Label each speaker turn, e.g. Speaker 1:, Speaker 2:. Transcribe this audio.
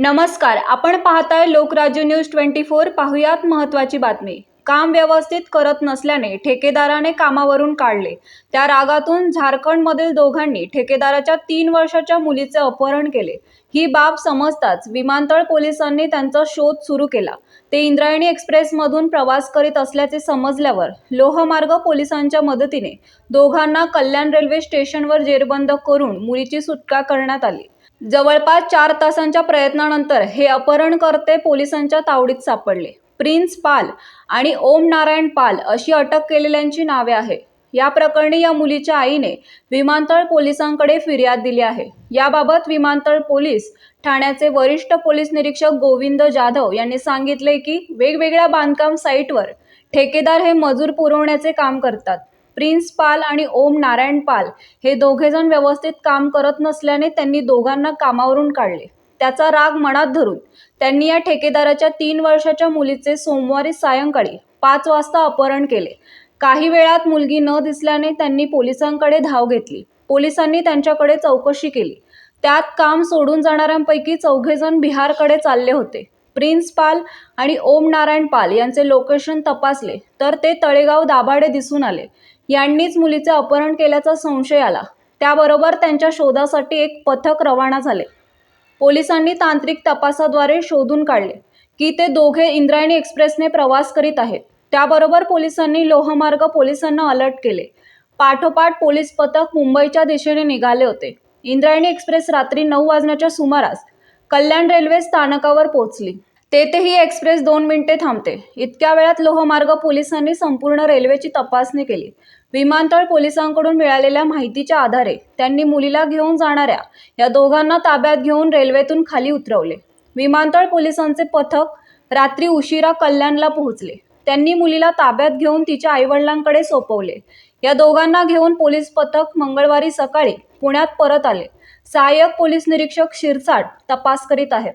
Speaker 1: नमस्कार आपण पाहताय लोकराज्य न्यूज ट्वेंटी फोर. पाहुयात महत्त्वाची बातमी. काम व्यवस्थित करत नसल्याने ठेकेदाराने कामावरून काढले. त्या रागातून झारखंडमधील दोघांनी ठेकेदाराच्या तीन वर्षाच्या मुलीचे अपहरण केले. ही बाब समजताच विमानतळ पोलिसांनी त्यांचा शोध सुरू केला. ते इंद्रायणी एक्सप्रेसमधून प्रवास करीत असल्याचे समजल्यावर लोहमार्ग पोलिसांच्या मदतीने दोघांना कल्याण रेल्वे स्टेशनवर जेरबंद करून मुलीची सुटका करण्यात आली. जवळपास चार तासांच्या प्रयत्नानंतर हे अपहरणकर्ते पोलिसांच्या तावडीत सापडले. प्रिन्स पाल आणि ओम नारायण पाल अशी अटक केलेल्यांची नावे आहे या प्रकरणी या मुलीच्या आईने विमानतळ पोलिसांकडे फिर्याद दिली आहे. याबाबत विमानतळ पोलीस ठाण्याचे वरिष्ठ पोलीस निरीक्षक गोविंद जाधव यांनी सांगितले की वेगवेगळ्या बांधकाम साईटवर ठेकेदार हे मजूर पुरवण्याचे काम करतात. प्रिन्स पाल आणि ओम नारायण पाल हे दोघेजण व्यवस्थित काम करत नसल्याने त्यांनी दोघांना कामावरून काढले. त्याचा राग मनात धरून त्यांनी या ठेकेदाराच्या तीन वर्षाच्या मुलीचे सोमवारी सायंकाळी पाच वाजता अपहरण केले. काही वेळात मुलगी न दिसल्याने त्यांनी पोलिसांकडे धाव घेतली. पोलिसांनी त्यांच्याकडे चौकशी केली. त्यात काम सोडून जाणाऱ्यांपैकी चौघेजण बिहारकडे चालले होते. प्रिन्स पाल आणि ओम नारायण पाल यांचे लोकेशन तपासले तर ते तळेगाव दाभाडे दिसून आले. यांनीच मुलीचे अपहरण केल्याचा संशय आला. त्याबरोबर त्यांच्या शोधासाठी एक पथक रवाना झाले. पोलिसांनी तांत्रिक तपासाद्वारे शोधून काढले की ते दोघे इंद्रायणी एक्सप्रेसने प्रवास करीत आहेत. त्याबरोबर पोलिसांनी लोहमार्ग पोलिसांना अलर्ट केले. पाठोपाठ पोलीस पथक मुंबईच्या दिशेने निघाले होते. इंद्रायणी एक्सप्रेस रात्री नऊ वाजण्याच्या सुमारास कल्याण रेल्वे स्थानकावर पोहोचली. तेथेही एक्सप्रेस दोन मिनिटे थांबते. इतक्या वेळात लोहमार्ग पोलिसांनी संपूर्ण रेल्वेची तपासणी केली. विमानतळ पोलिसांकडून मिळालेल्या माहितीच्या आधारे त्यांनी मुलीला घेऊन जाणाऱ्या या दोघांना ताब्यात घेऊन रेल्वेतून खाली उतरवले. विमानतळ पोलिसांचे पथक रात्री उशिरा कल्याणला पोहोचले. त्यांनी मुलीला ताब्यात घेऊन तिच्या आईवडिलांकडे सोपवले. या दोघांना घेऊन पोलीस पथक मंगळवारी सकाळी पुण्यात परत आले. सहाय्यक पोलीस निरीक्षक शिरसाट तपास करीत आहेत.